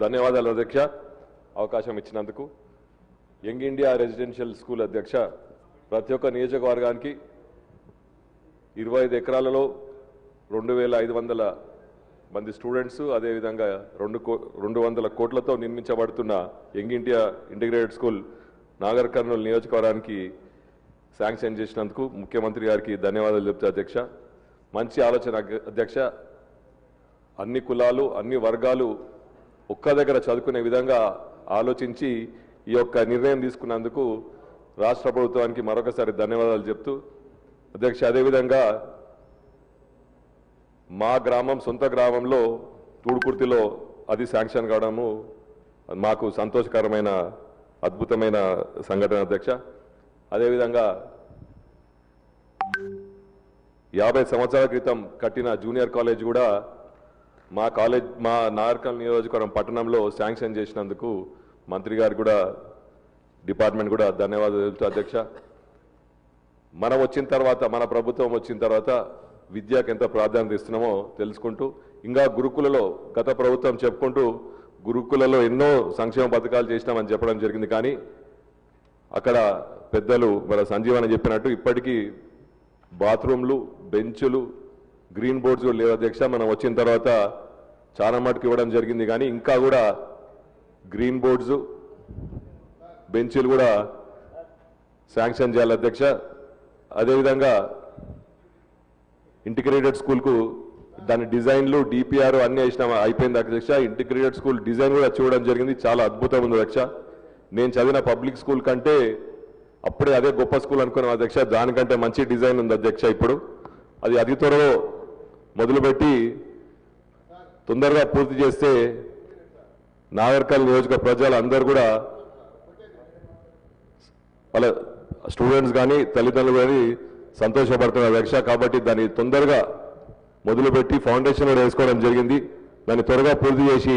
ధన్యవాదాలు అధ్యక్ష. అవకాశం ఇచ్చినందుకు. యంగ్ ఇండియా రెసిడెన్షియల్ స్కూల్ అధ్యక్ష ప్రతి ఒక్క నియోజకవర్గానికి ఇరవై ఐదు ఎకరాలలో రెండు వేల ఐదు వందల మంది స్టూడెంట్స్ అదేవిధంగా రెండు కో రెండు వందల కోట్లతో నిర్మించబడుతున్న young India integrated school Nagar Kurnool నియోజకవర్గానికి శాంక్షన్ చేసినందుకు ముఖ్యమంత్రి గారికి ధన్యవాదాలు చెప్తా అధ్యక్ష. మంచి ఆలోచన అధ్య- అధ్యక్ష. అన్ని కులాలు అన్ని వర్గాలు ఒక్క దగ్గర చదువుకునే విధంగా ఆలోచించి ఈ యొక్క నిర్ణయం తీసుకున్నందుకు రాష్ట్ర ప్రభుత్వానికి మరొకసారి ధన్యవాదాలు చెప్తూ అధ్యక్ష అదేవిధంగా మా గ్రామం సొంత గ్రామంలో తూడుకుర్తిలో అది శాంక్షన్ కావడము మాకు సంతోషకరమైన అద్భుతమైన సంఘటన అధ్యక్ష. అదేవిధంగా యాభై సంవత్సరాల క్రితం కట్టిన జూనియర్ కాలేజ్ కూడా మా కాలేజ్ మా నాగర్కల్ నియోజకవర్గం పట్టణంలో శాంక్షన్ చేసినందుకు మంత్రి గారు కూడా డిపార్ట్మెంట్ కూడా ధన్యవాదాలు తెలుపుతూ అధ్యక్ష. మనం వచ్చిన తర్వాత మన ప్రభుత్వం వచ్చిన తర్వాత విద్యకు ఎంత ప్రాధాన్యత ఇస్తున్నామో తెలుసుకుంటూ ఇంకా గురుకులలో గత ప్రభుత్వం చెప్పుకుంటూ గురుకులలో ఎన్నో సంక్షేమ పథకాలు చేసినామని చెప్పడం జరిగింది. కానీ అక్కడ పెద్దలు మన సంజీవన చెప్పినట్టు ఇప్పటికీ బాత్రూమ్లు బెంచులు గ్రీన్ బోర్డ్స్ కూడా లేవు అధ్యక్ష. మనం వచ్చిన తర్వాత చాలా మటుకు ఇవ్వడం జరిగింది. కానీ ఇంకా కూడా గ్రీన్ బోర్డ్స్ బెంచీలు కూడా శాంక్షన్ చేయాలి అధ్యక్ష. అదేవిధంగా ఇంటిగ్రేటెడ్ స్కూల్కు దాని డిజైన్లు డిపిఆర్ అన్నీ వేసిన. అయిపోయింది అధ్యక్ష. ఇంటిగ్రేటెడ్ స్కూల్ డిజైన్ కూడా చూడడం జరిగింది. చాలా అద్భుతం ఉంది అధ్యక్ష. నేను చదివిన పబ్లిక్ స్కూల్ కంటే అప్పుడే అదే గొప్ప స్కూల్ అనుకున్నాం అధ్యక్ష. దానికంటే మంచి డిజైన్ ఉంది అధ్యక్ష ఇప్పుడు. అది అతి త్వరలో మొదలుపెట్టి తొందరగా పూర్తి చేస్తే నాగర్కల్ నియోజక ప్రజలు అందరూ కూడా వాళ్ళ స్టూడెంట్స్ కానీ తల్లిదండ్రులు కానీ సంతోషపడుతున్నారు రక్ష కాబట్టి దాన్ని తొందరగా మొదలుపెట్టి ఫౌండేషన్ కూడా వేసుకోవడం జరిగింది. దాన్ని త్వరగా పూర్తి చేసి